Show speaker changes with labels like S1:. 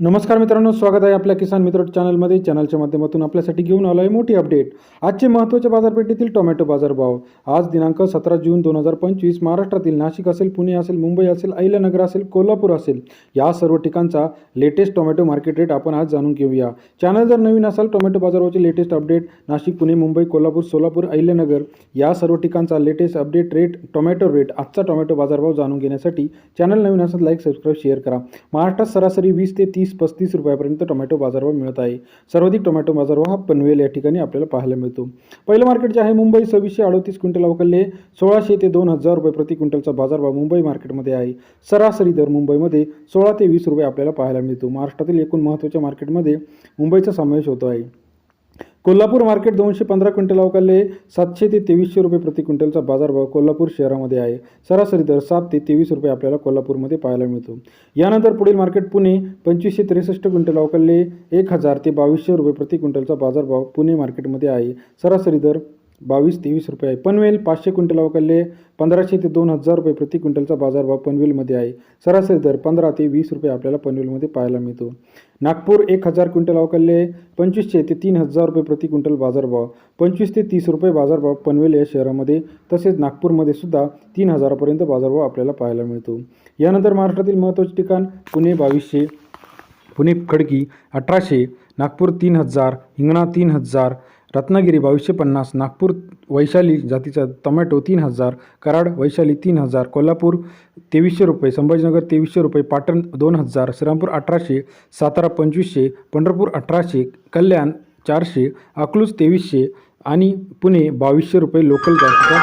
S1: नमस्कार मित्रांनो स्वागत आहे आपल्या किसान मित्र चॅनलमध्ये. चॅनलच्या माध्यमातून आपल्यासाठी घेऊन आलो आहे मोठी अपडेट. आजचे महत्त्वाचे बाजारपेठेतील टोमॅटो बाजारभाव आज दिनांक सतरा जून दोन हजार पंचवीस महाराष्ट्रातील नाशिक असेल पुणे असेल मुंबई असेल अहिल्यानगर असेल कोल्हापूर असेल या सर्व ठिकाणचा लेटेस्ट टोमॅटो मार्केट रेट आपण आज जाणून घेऊया. चॅनल जर नवीन असाल टोमॅटो बाजारावरचे लेटेस्ट अपडेट नाशिक पुणे मुंबई कोल्हापूर सोलापूर अहिल्यानगर या सर्व ठिकाणचा latest update rate tomato rate आजचा टोमॅटो बाजारभाव जाणून घेण्यासाठी चॅनल नवीन असेल लाईक सबस्क्राईब शेअर करा. महाराष्ट्रात सरासरी वीस ते तीस पस्तीस रुपयापर्यंत टोमॅटो बाजारभाव मिळत आहे. सर्वाधिक टोमॅटो बाजारभाव हा पनवेल या ठिकाणी आपल्याला पाहायला मिळतो. पहिलं मार्केट जे आहे मुंबई सव्वीसशे अडतीस क्विंटल अवकलले सोळाशे ते दोन हजार रुपये प्रति क्विंटलचा बाजारभाव मुंबई मार्केटमध्ये आहे. सरासरी दर मुंबईमध्ये सोळा ते वीस रुपये आपल्याला पाहायला मिळतो. महाराष्ट्रातील एकूण महत्त्वाच्या मार्केटमध्ये मुंबईचा समावेश होतो आहे. कोल्हापूर मार्केट दोनशे पंधरा क्विंटल अवकाले सातशे ते तेवीसशे रुपये प्रति क्विंटलचा बाजारभाव कोल्हापूर शहरामध्ये आहे. सरासरी दर सात ते तेवीस रुपये आपल्याला कोल्हापूरमध्ये पाहायला मिळतो. यानंतर पुढील मार्केट पुणे पंचवीसशे त्रेसष्ट क्विंटल अवकाले एक हजार ते बावीसशे रुपये प्रति क्विंटलचा बाजारभाव पुणे मार्केटमध्ये आहे. सरासरी दर बावीस तेवीस रुपये आहे. पनवेल पाचशे क्विंटल अवकाले पंधराशे ते दोन हजार रुपये प्रति क्विंटलचा बाजारभाव पनवेलमध्ये आहे. सरासरी दर पंधरा ते वीस रुपये आपल्याला पनवेलमध्ये पाहायला मिळतो. नागपूर एक हजार क्विंटल अवकाले पंचवीसशे ते तीन हजार रुपये प्रति क्विंटल बाजारभाव पंचवीस ते तीस रुपये बाजारभाव पनवेल या शहरामध्ये तसेच नागपूरमध्ये सुद्धा तीन हजारापर्यंत बाजारभाव आपल्याला पाहायला मिळतो. यानंतर महाराष्ट्रातील महत्त्वाचे ठिकाण पुणे बावीसशे पुणे खडकी अठराशे नागपूर तीन हजार हिंगणा तीन हजार रत्नागिरी बावीसशे पन्नास नागपूर वैशाली जातीचा टोमॅटो तीन हजार कराड वैशाली तीन हजार कोल्हापूर तेवीसशे रुपये संभाजीनगर तेवीसशे रुपये पाटण दोन हजार श्रीरामपूर अठराशे सातारा पंचवीसशे पंढरपूर अठराशे कल्याण चारशे अकलूज तेवीसशे आणि पुणे बावीसशे रुपये लोकल जातीचा